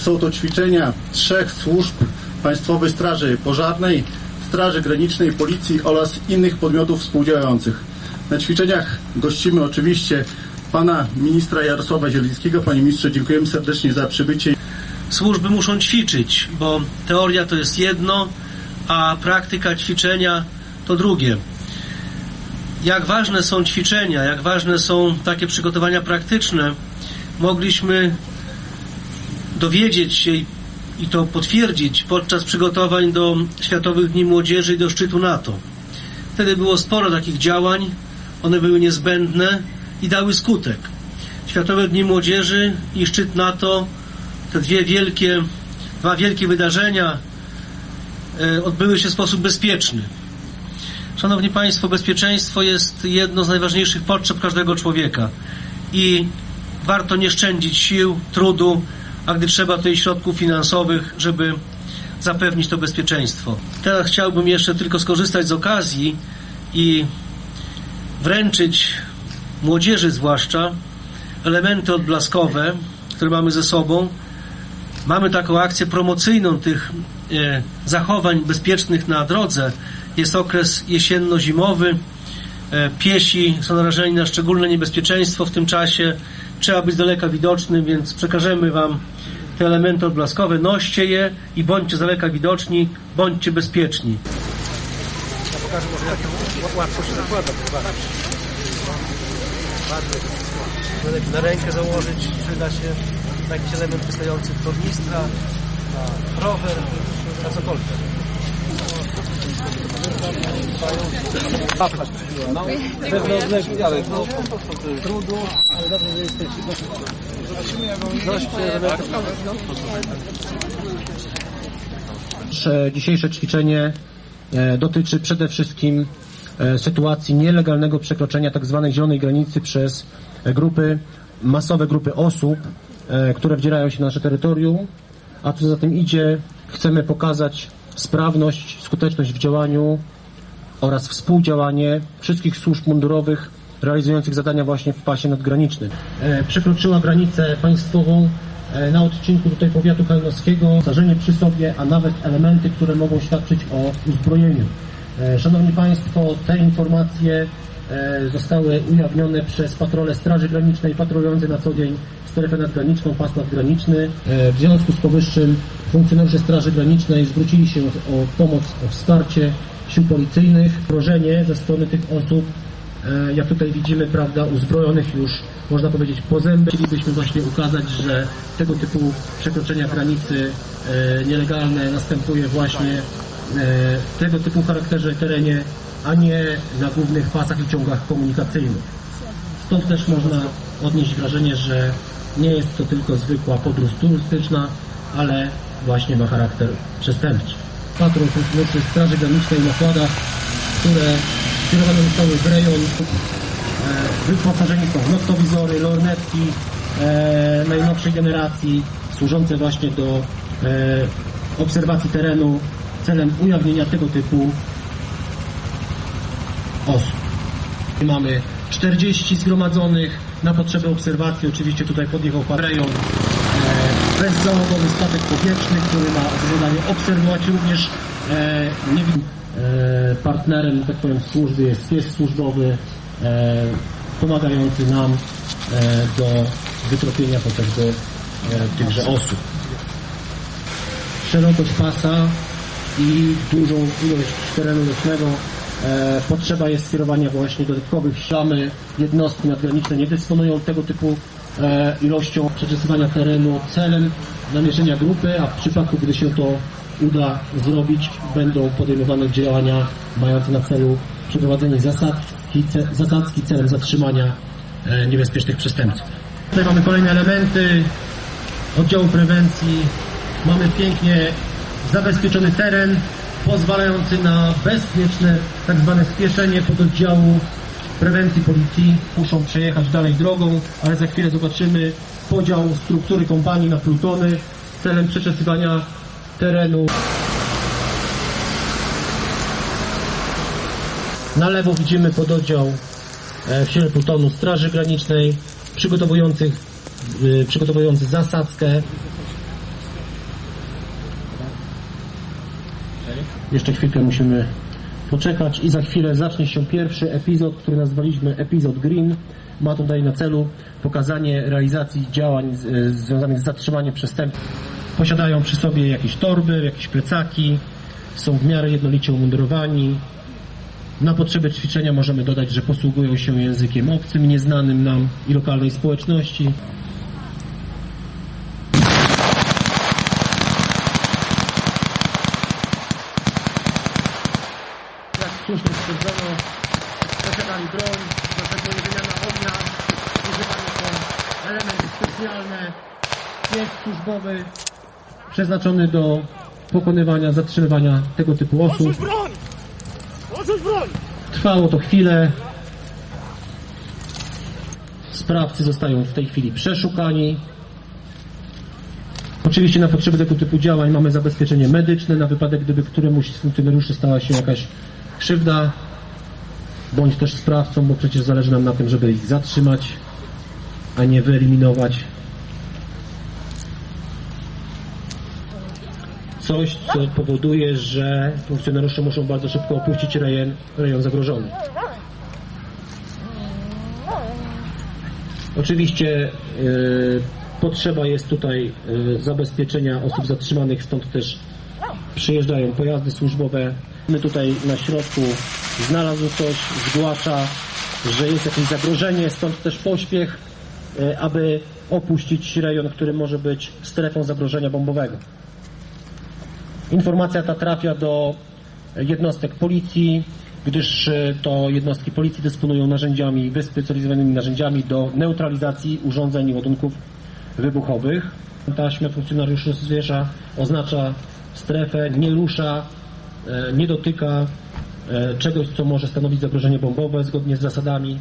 Są to ćwiczenia trzech służb Państwowej Straży Pożarnej, Straży Granicznej, Policji oraz innych podmiotów współdziałających. Na ćwiczeniach gościmy oczywiście pana ministra Jarosława Zielińskiego. Panie ministrze, dziękujemy serdecznie za przybycie. służby muszą ćwiczyć, bo teoria to jest jedno, a praktyka ćwiczenia to drugie. Jak ważne są ćwiczenia, jak ważne są takie przygotowania praktyczne, mogliśmy dowiedzieć się i- to potwierdzić podczas przygotowań do Światowych Dni Młodzieży i do szczytu NATO. Wtedy było sporo takich działań, one były niezbędne i dały skutek. Światowe Dni Młodzieży i szczyt NATO te dwie wielkie, dwa wielkie wydarzenia e, odbyły się w sposób bezpieczny. Szanowni Państwo, bezpieczeństwo jest jedno z najważniejszych potrzeb każdego człowieka i warto nie szczędzić sił, trudu, a gdy trzeba, to i środków finansowych, żeby zapewnić to bezpieczeństwo. Teraz chciałbym jeszcze tylko skorzystać z okazji i wręczyć młodzieży zwłaszcza elementy odblaskowe, które mamy ze sobą. Mamy taką akcję promocyjną tych e, zachowań bezpiecznych na drodze. Jest okres jesienno-zimowy. E, piesi są narażeni na szczególne niebezpieczeństwo w tym czasie. Trzeba być z daleka widocznym, więc przekażemy Wam te elementy odblaskowe. Noście je i bądźcie z daleka widoczni, bądźcie bezpieczni. pokażę może jak łatwo się zakłada. Na rękę założyć, przyda się jakiś element wystający tornistra, na rower, na cokolwiek. No, ale dobrze, że jesteś dzisiejsze ćwiczenie e, dotyczy przede wszystkim e, sytuacji nielegalnego przekroczenia tzw. zielonej granicy przez e, grupy, masowe grupy osób, które wdzierają się na nasze terytorium, a co za tym idzie, chcemy pokazać sprawność, skuteczność w działaniu oraz współdziałanie wszystkich służb mundurowych realizujących zadania właśnie w pasie nadgranicznym. E, przekroczyła granicę państwową e, na odcinku tutaj powiatu kalnowskiego, zdarzenie przy sobie, a nawet elementy, które mogą świadczyć o uzbrojeniu. E, Szanowni Państwo, te informacje zostały ujawnione przez patrole Straży Granicznej patrolujące na co dzień strefę nadgraniczną, pas nadgraniczny. E, W związku z powyższym funkcjonariusze Straży Granicznej zwrócili się o pomoc, o wsparcie sił policyjnych, grożenie ze strony tych osób, e, jak tutaj widzimy, prawda, uzbrojonych już, można powiedzieć, po zęby. Chcielibyśmy właśnie ukazać, że tego typu przekroczenia granicy e, nielegalne następuje właśnie w tego typu charakterze terenie, a nie na głównych pasach i ciągach komunikacyjnych. Stąd też można odnieść wrażenie, że nie jest to tylko zwykła podróż turystyczna, ale właśnie ma charakter przestępczy. Patrol funkcjonariuszy Straży Granicznej nakładach, które skierowane zostały w rejon e, wyposażeni są w noktowizory, lornetki e, najnowszej generacji, służące właśnie do e, obserwacji terenu celem ujawnienia tego typu osób. Mamy 40 zgromadzonych na potrzeby obserwacji. Oczywiście tutaj podjechał pan rejon e, bezzałogowy statek powietrzny, który ma za zadanie obserwować również e, nie e, partnerem, tak powiem, służby jest pies służbowy e, pomagający nam e, do wytropienia do e, tychże osób. Szerokość pasa i dużą ilość terenu leśnego potrzeba jest skierowania właśnie dodatkowych ślamy. Jednostki nadgraniczne nie dysponują tego typu e, ilością przeczesywania terenu celem namierzenia grupy, a w przypadku, gdy się to uda zrobić, będą podejmowane działania mające na celu przeprowadzenie zasadki, ce, zasadzki celem zatrzymania e, niebezpiecznych przestępców. Tutaj mamy kolejne elementy oddziału prewencji. Mamy pięknie zabezpieczony teren pozwalający na bezpieczne tak zwane spieszenie pododdziału prewencji policji. Muszą przejechać dalej drogą, ale za chwilę zobaczymy podział struktury kompanii na plutony celem przeczesywania terenu. Na lewo widzimy pododdział e, w siele plutonu Straży Granicznej przygotowujących, y, przygotowujący zasadzkę Jeszcze chwilkę musimy poczekać i za chwilę zacznie się pierwszy epizod, który nazwaliśmy epizod Green. Ma tutaj na celu pokazanie realizacji działań związanych z zatrzymaniem przestępców. Posiadają przy sobie jakieś torby, jakieś plecaki, są w miarę jednolicie umundurowani. Na potrzeby ćwiczenia możemy dodać, że posługują się językiem obcym, nieznanym nam i lokalnej społeczności. Stwierdzono, posiadali broń, następuje wymiana ognia, używane są elementy specjalne, pięść służbowy przeznaczony do pokonywania, zatrzymywania tego typu osób. broń! Odrzuć broń! Trwało to chwilę. Sprawcy zostają w tej chwili przeszukani. Oczywiście na potrzeby tego typu działań mamy zabezpieczenie medyczne na wypadek, gdyby któremuś z funkcjonariuszy stała się jakaś krzywda, bądź też sprawcom, bo przecież zależy nam na tym, żeby ich zatrzymać, a nie wyeliminować. Coś, co powoduje, że funkcjonariusze muszą bardzo szybko opuścić rejon, rejon zagrożony. Oczywiście y, potrzeba jest tutaj y, zabezpieczenia osób zatrzymanych, stąd też przyjeżdżają pojazdy służbowe. My tutaj na środku znalazł ktoś, zgłasza, że jest jakieś zagrożenie, stąd też pośpiech, y, aby opuścić rejon, który może być strefą zagrożenia bombowego. Informacja ta trafia do jednostek policji, gdyż e, to jednostki policji dysponują narzędziami, wyspecjalizowanymi narzędziami do neutralizacji urządzeń i ładunków wybuchowych. Taśma funkcjonariuszy zwierza oznacza strefę, nie rusza, e, nie dotyka e, czegoś, co może stanowić zagrożenie bombowe zgodnie z zasadami